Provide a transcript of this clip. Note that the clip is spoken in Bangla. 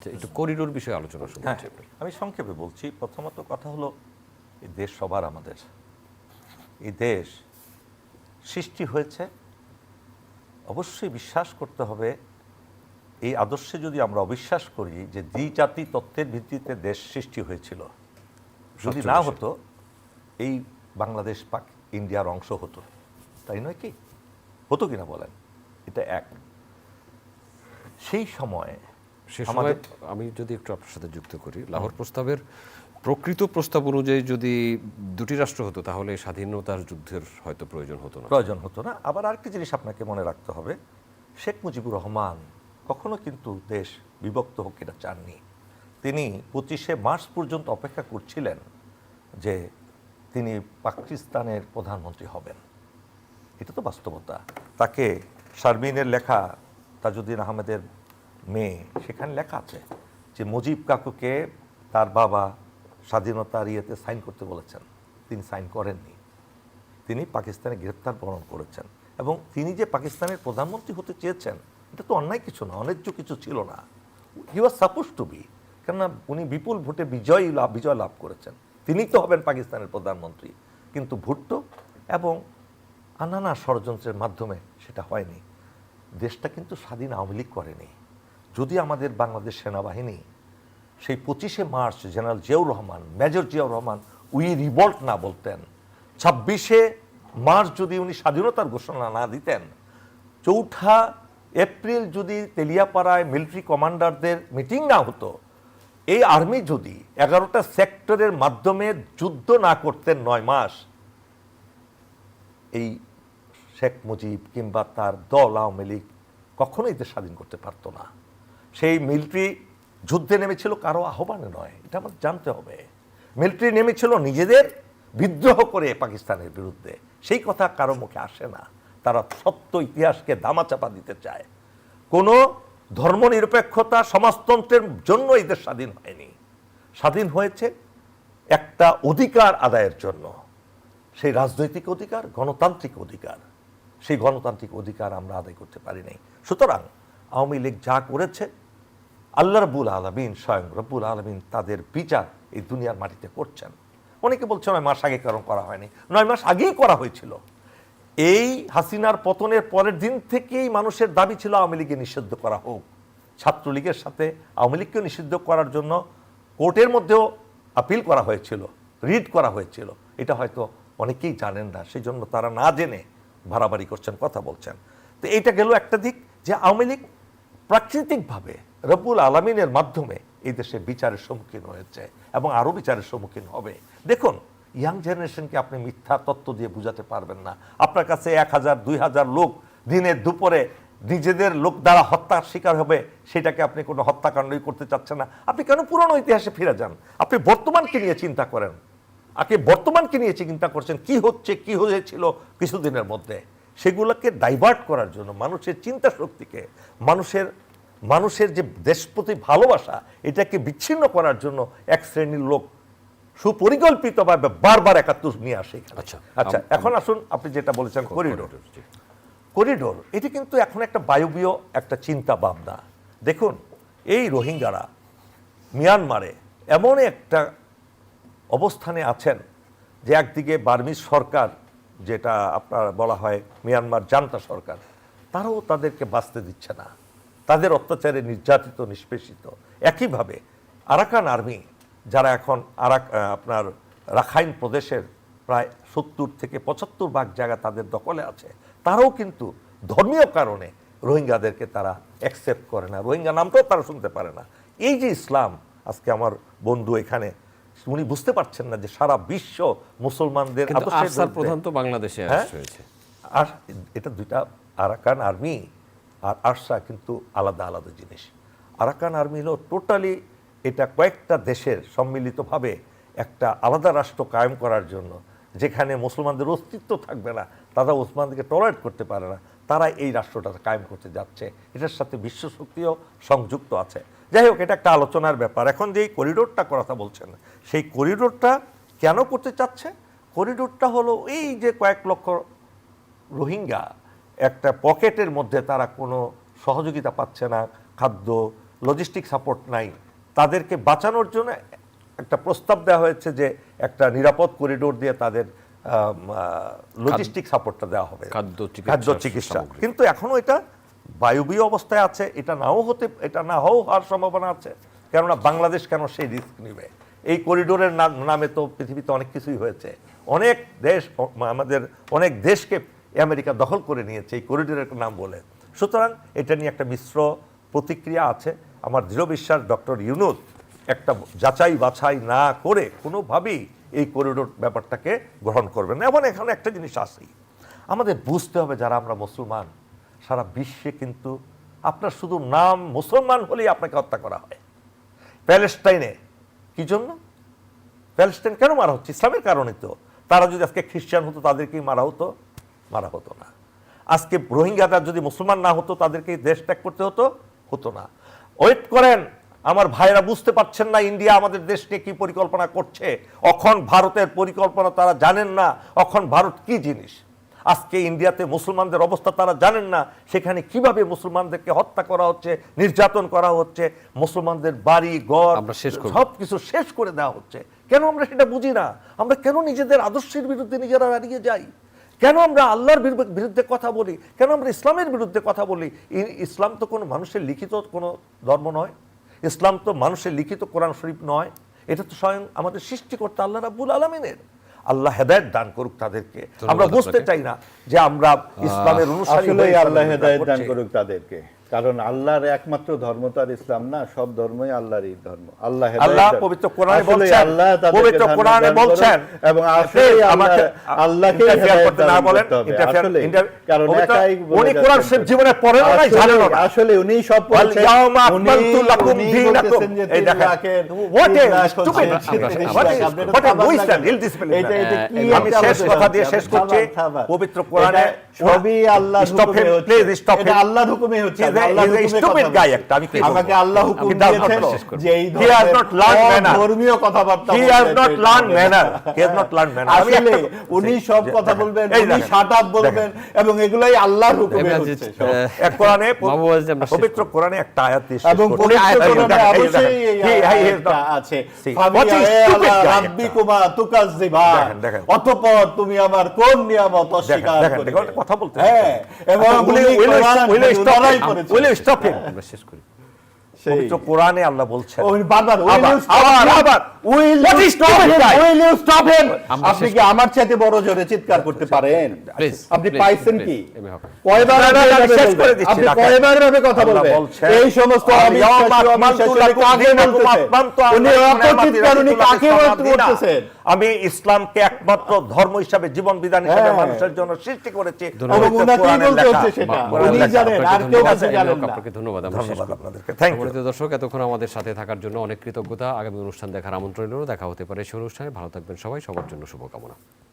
আচ্ছা, একটু করিডোর বিষয়ে আলোচনা শুনতে হ্যাঁ আমি সংক্ষেপে বলছি প্রথমত কথা হলো এই দেশ সবার আমাদের। এই দেশ সৃষ্টি হয়েছে অবশ্যই বিশ্বাস করতে হবে এই আদর্শে যদি আমরা অবিশ্বাস করি যে দ্বিজাতি তত্ত্বের ভিত্তিতে দেশ সৃষ্টি হয়েছিল যদি না হতো এই বাংলাদেশ পাক ইন্ডিয়ার অংশ হতো। তাই নয় কি? হতো কিনা বলেন? এটা এক। সেই সময় সে সময় আমি যদি একটু আপনার সাথে যুক্ত করি লাহোর প্রস্তাবের প্রকৃত প্রস্তাব অনুযায়ী যদি দুটি রাষ্ট্র হতো তাহলে স্বাধীনতার যুদ্ধের হয়তো প্রয়োজন হতো না। প্রয়োজন হতো না। আবার আরেকটি জিনিস আপনাকে মনে রাখতে হবে শেখ মুজিবুর রহমান কখনো কিন্তু দেশ বিভক্ত হোক এটা চাননি। তিনি পঁচিশে মার্চ পর্যন্ত অপেক্ষা করছিলেন যে তিনি পাকিস্তানের প্রধানমন্ত্রী হবেন। এটা তো বাস্তবতা। তাকে শারমিনের লেখা তাজউদ্দিন আহমেদের মেয়ে, সেখানে লেখা আছে যে মুজিব কাকুকে তার বাবা স্বাধীনতার ইয়েতে সাইন করতে বলেছেন। তিনি সাইন করেননি। তিনি পাকিস্তানে গ্রেপ্তার বরণ করেছেন এবং তিনি যে পাকিস্তানের প্রধানমন্ত্রী হতে চেয়েছেন, এটা তো অন্যায় কিছু না, অন্যায্য কিছু ছিল না। He was suppose to be কেননা উনি বিপুল ভোটে বিজয় লাভ বিজয় লাভ করেছেন। তিনিই তো হবেন পাকিস্তানের প্রধানমন্ত্রী, কিন্তু ভুট্টো এবং নানা ষড়যন্ত্রের মাধ্যমে সেটা হয়নি। দেশটা কিন্তু স্বাধীন আওয়ামী লীগ করেনি। যদি আমাদের বাংলাদেশ সেনাবাহিনী সেই পঁচিশে March general Ziaur Rahman, major Ziaur Rahman, we revolt না বলতেন, ছাব্বিশে মার্চ যদি উনি স্বাধীনতার ঘোষণা না দিতেন, চৌঠা এপ্রিল যদি তেলিয়াপাড়ায় মিলিটারি কমান্ডারদের মিটিং না হতো, এই আর্মি যদি এগারোটা সেক্টরের মাধ্যমে যুদ্ধ না করতেন নয় মাস, এই শেখ মুজিব কিংবা তার দল আওয়ামী লীগ কখনোই দেশ স্বাধীন করতে পারতো না। সেই মিলিটারি যুদ্ধে নেমেছিল কারও আহ্বানে নয়, এটা আমাদের জানতে হবে। মিলিটারি নেমেছিল নিজেদের বিদ্রোহ করে পাকিস্তানের বিরুদ্ধে। সেই কথা কারও মুখে আসে না। তারা সত্য ইতিহাসকে দামাচাপা দিতে চায়। কোনো ধর্মনিরপেক্ষতা সমাজতন্ত্রের জন্য এদের স্বাধীন হয়নি। স্বাধীন হয়েছে একটা অধিকার আদায়ের জন্য। সেই রাজনৈতিক অধিকার, গণতান্ত্রিক অধিকার। সেই গণতান্ত্রিক অধিকার আমরা আদায় করতে পারি নাই। সুতরাং আওয়ামী লীগ যা করেছে আল্লাহ রব্বুল আলমিন স্বয়ং রব্বুল আলমিন তাদের বিচার এই দুনিয়ার মাটিতে করছেন। অনেকে বলছে নয় মাস আগে কারণ করা হয়নি, নয় মাস আগেই করা হয়েছিল। এই হাসিনার পতনের পরের দিন থেকেই মানুষের দাবি ছিল আওয়ামী লীগকে নিষিদ্ধ করা হোক। ছাত্রলীগের সাথে আওয়ামী লীগকে নিষিদ্ধ করার জন্য কোর্টের মধ্যেও আপিল করা হয়েছিল রিড করা হয়েছিল। এটা হয়তো অনেকেই জানেন না সেই জন্য তারা না জেনে ভাড়াবাড়ি করছেন, কথা বলছেন। তো এইটা গেল একটা দিক যে আওয়ামী লীগ প্রাকৃতিকভাবে রব্বুল আলমিনের মাধ্যমে এই দেশে বিচারের সম্মুখীন হয়েছে এবং আরও বিচারের সম্মুখীন হবে। দেখুন ইয়াং জেনারেশনকে আপনি মিথ্যা তত্ত্ব দিয়ে বুঝাতে পারবেন না। আপনার কাছে এক হাজার, দুই হাজার লোক দিনের দুপুরে নিজেদের লোক দ্বারা হত্যার শিকার হবে, সেটাকে আপনি কোনো হত্যাকাণ্ডই করতে চাচ্ছেন না। আপনি কেন পুরনো ইতিহাসে ফিরে যান? আপনি বর্তমানকে নিয়ে চিন্তা করেন। আপনি বর্তমানকে নিয়ে চিন্তা করছেন, কি হচ্ছে, কি হয়েছিল কিছুদিনের মধ্যে? সেগুলোকে ডাইভার্ট করার জন্য মানুষের চিন্তা শক্তিকে মানুষের মানুষের যে দেশপ্রতি ভালোবাসা এটাকে বিচ্ছিন্ন করার জন্য এক শ্রেণির লোক সুপরিকল্পিতভাবে বারবার একাত্তর নিয়ে আসে আচ্ছা, আচ্ছা এখন আসুন আপনি যেটা বলেছেন করিডোর। করিডোর এটি কিন্তু এখন একটা বায়বীয় একটা চিন্তা ভাবনা। দেখুন এই রোহিঙ্গারা মিয়ানমারে এমন একটা অবস্থানে আছেন যে একদিকে বার্মিজ সরকার যেটা আপনার বলা হয় মিয়ানমার জান্তা সরকার তারাও তাদেরকে বাঁচতে দিচ্ছে না। তাদের অত্যাচারে নির্যাতিত নিষ্পেষিত। একইভাবে আরাকান আর্মি যারা এখন আরাক আপনার রাখাইন প্রদেশের প্রায় সত্তর থেকে পঁচাত্তর ভাগ জায়গা তাদের দখলে আছে তারাও কিন্তু ধর্মীয় কারণে রোহিঙ্গাদেরকে তারা অ্যাকসেপ্ট করে না। রোহিঙ্গা নামটাও তারা শুনতে পারে না। এই যে ইসলাম আজকে আমার বন্ধু এখানে উনি বুঝতে পারছেন না যে সারা বিশ্ব মুসলমানদের প্রধান তো বাংলাদেশে হ্যাঁ? আর এটা দুইটা আরাকান আর্মি আর আরসা কিন্তু আলাদা আলাদা জিনিস। আরাকান আর্মি হলো টোটালি এটা কয়েকটা দেশের সম্মিলিতভাবে একটা আলাদা রাষ্ট্র কায়েম করার জন্য, যেখানে মুসলমানদের অস্তিত্ব থাকবে না, তারা ওসমানদেরকে টলারেট করতে পারে না, তারা এই রাষ্ট্রটা কায়েম করতে যাচ্ছে। এটার সাথে বিশ্ব শক্তিও সংযুক্ত আছে। যাই হোক, এটা একটা আলোচনার ব্যাপার। এখন যে এই করিডোরটা কথা বলছেন, সেই করিডোরটা কেন করতে চাচ্ছে? করিডোরটা হলো এই যে কয়েক লক্ষ রোহিঙ্গা একটা পকেটের মধ্যে তারা কোনো সহযোগিতা পাচ্ছে না খাদ্য লজিস্টিক সাপোর্ট নাই। তাদেরকে বাঁচানোর জন্য একটা প্রস্তাব দেওয়া হয়েছে যে একটা নিরাপদ করিডোর দিয়ে তাদের লজিস্টিক সাপোর্টটা দেওয়া হবে। খাদ্য চিকিৎসা খাদ্য চিকিৎসা। কিন্তু এখনও এটা বায়বীয় অবস্থায় আছে এটা নাও হতে এটা না হও হওয়ার সম্ভাবনা আছে। কেননা বাংলাদেশ কেন সেই রিস্ক নেবে? এই করিডোরের নাম- নামে তো পৃথিবীতে অনেক কিছুই হয়েছে। অনেক দেশ আমাদের অনেক দেশকে আমেরিকা দখল করে নিয়েছে, এই করিডোরের নাম বলে। সুতরাং এটা নিয়ে একটা মিশ্র প্রতিক্রিয়া আছে। আমার দৃঢ় বিশ্বাস, ডক্টর ইউনুস একটা যাচাই বাছাই না করে কোনোভাবেই এই করিডোর ব্যাপারটাকে গ্রহণ করবেন না। এবং এখানে একটা জিনিস আসেই আমাদের বুঝতে হবে যারা আমরা মুসলমান, সারা বিশ্বে কিন্তু আপনার শুধু নাম মুসলমান হলেই আপনাকে হত্যা করা হয়। প্যালেস্টাইনে কি জন্য? প্যালেস্টাইন কেন মারা হচ্ছে? ইসলামের কারণে তো। তারা যদি আজকে খ্রিস্টান হতো, তাদেরকেই মারা হতো। মারা হতো না। আজকে রোহিঙ্গারা যদি মুসলমান না হতো তাদেরকে দেশ ত্যাগ করতে হতো হতো না। ওয়েট করেন আমার ভাইরা বুঝতে পারছেন না ইন্ডিয়া আমাদের দেশ নিয়ে কি পরিকল্পনা করছে। অখন ভারতের পরিকল্পনা তারা জানেন না অখন ভারত কি জিনিস? আজকে ইন্ডিয়াতে মুসলমানদের অবস্থা তারা জানেন না সেখানে কীভাবে মুসলমানদেরকে হত্যা করা হচ্ছে নির্যাতন করা হচ্ছে মুসলমানদের বাড়ি ঘর। সব কিছু শেষ করে দেওয়া হচ্ছে। কেন আমরা সেটা বুঝি না? আমরা কেন নিজেদের আদর্শের বিরুদ্ধে নিজেরা হারিয়ে যাই? কেন আমরা আল্লাহর বিরুদ্ধে কথা বলি? কেন আমরা ইসলামের বিরুদ্ধে কথা বলি? ইসলাম তো কোনো মানুষের লিখিত কোনো ধর্ম নয়। ইসলাম তো মানুষের লিখিত কোরআন শরীফ নয়। এটা তো স্বয়ং আমাদের সৃষ্টিকর্তা আল্লাহ রাবুল আলমিনের। আল্লাহ হেদায়ত দান করুক তাদেরকে। আমরা বুঝতে চাই না যে আমরা ইসলামের অনুসারী আল্লাহ হেদায়ত দান করুক তাদেরকে। কারণ আল্লাহর একমাত্র ধর্ম তো আর ইসলাম না সব ধর্মই আল্লাহরই ধর্ম আল্লাহ আল্লাহ পবিত্র কোরআনে বলছেন, আল্লাহ পবিত্র কোরআনে বলছেন, এবং আসলে আমাকে আল্লাহকে interfere করতে না বলেন, inter- কারণ একাই উনি কোরআন শরীফ জীবনে পড়েনও নাই, আসলে- জানেনও না। আসলে উনি সব বলছেন ইয়াউমা আকমালতু লাকুম দীনাকুম। এই দেখেন, stupid হচ্ছে shit. তিরিশ What লাখ। is- আপনি এটা এটা- কি আমি শেষ কথা দিয়ে? শেষ করছি। পবিত্র কোরআনে সবই আল্লাহর Stop হুকুমে him, হচ্ছে। please stop এটা him. আল্লাহর হুকুমে হচ্ছে একটা, আমি আমাকে আল্লাহ হুকুম দিয়েছেন যে এই. ধর্মীয় কথাবার্তা আসলে উনি সব কথা বলবেন উনি শাট আপ বলবেন এবং এগুলাই আল্লাহর হুকুমে হচ্ছে এক কোরআনে পবিত্র কোরআনে একটা আয়াত এবং পবিত্র কোরআনে অবশ্যই এই আছে। রাব্বিকুমা। অতঃপর তুমি আমার কোন নিয়ামত অস্বীকার কথা বলতে হ্যাঁ এবং উনি লড়াই করেছেন। আমরা শেষ করি পবিত্র কোরআনে আল্লাহ বলছেন। বারবার আবার, আবার, guy? Will you stop him? আমরা আপনি কি আমার চাইতে বড় জোরে চিৎকার করতে পারেন? আপনি পাইছেন কি? কয়বার শেষ করে দিচ্ছি, আপনি কয়বার এভাবে কথা বলবেন? এই সমস্ত করতেছেন আমি ইসলামকে একমাত্র ধর্ম হিসাবে জীবন বিধান হিসাবে হ্যাঁ। মানুষের জন্য সৃষ্টি করেছি। ধন্যবাদ। আপনাকে থ্যাংক ইউ সম্মানিত দর্শক, এতক্ষণ আমাদের সাথে থাকার জন্য অনেক কৃতজ্ঞতা। আগামী অনুষ্ঠান দেখার আমন্ত্রণ দেখা হতে পারে। সেই অনুষ্ঠানে ভালো থাকবেন সবাই। সবার জন্য শুভকামনা।